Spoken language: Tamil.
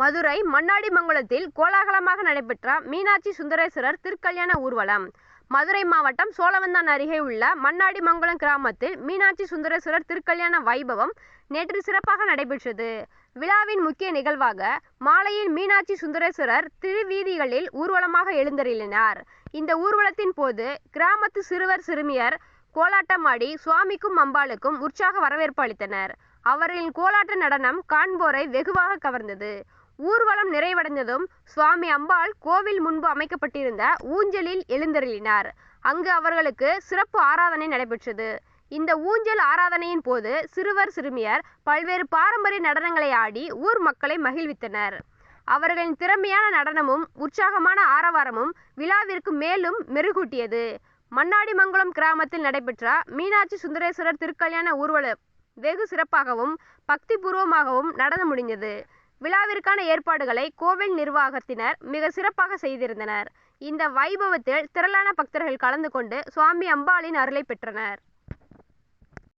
மதுரை மண்ணாடிமங்கலத்தில் கோலாகலமாக நடைபெற்ற மீனாட்சி சுந்தரேஸ்வரர் திருக்கல்யாண ஊர்வலம். மதுரை மாவட்டம் சோழவந்தான் அருகே உள்ள மண்ணாடிமங்கலம் கிராமத்தில் மீனாட்சி சுந்தரேஸ்வரர் திருக்கல்யாண வைபவம் நேற்று சிறப்பாக நடைபெற்றது. விழாவின் முக்கிய நிகழ்வாக மாலையில் மீனாட்சி சுந்தரேஸ்வரர் திருவீதிகளில் ஊர்வலமாக எழுந்தருளினார். இந்த ஊர்வலத்தின் போது கிராமத்து சிறுவர் சிறுமியர் கோலாட்டமாடி சுவாமிக்கும் அம்பாளுக்கும் உற்சாக வரவேற்பு அளித்தனர். அவர்களின் கோலாட்ட நடனம் காண்போரை வெகுவாக கவர்ந்தது. ஊர்வலம் நிறைவடைந்ததும் சுவாமி அம்பாள் கோவில் முன்பு அமைக்கப்பட்டிருந்த ஊஞ்சலில் எழுந்தருளினார். அங்கு அவர்களுக்கு சிறப்பு ஆராதனை நடைபெற்றது. இந்த ஊஞ்சல் ஆராதனையின் போது சிறுவர் சிறுமியர் பல்வேறு பாரம்பரிய நடனங்களை ஆடி ஊர் மக்களை மகிழ்வித்தனர். அவர்களின் திறமையான நடனமும் உற்சாகமான ஆரவாரமும் விழாவிற்கு மேலும் மெருகூட்டியது. மண்ணாடிமங்கலம் கிராமத்தில் நடைபெற்ற மீனாட்சி சுந்தரேஸ்வரர் திருக்கல்யாண ஊர்வலம் வெகு சிறப்பாகவும் பக்திபூர்வமாகவும் நடந்து முடிந்தது விழாவிற்கான ஏற்பாடுகளை கோவில் நிர்வாகத்தினர் மிக சிறப்பாக செய்திருந்தனர். இந்த வைபவத்தில் திரளான பக்தர்கள் கலந்து கொண்டு சுவாமி அம்பாளின் அருளை பெற்றனர்.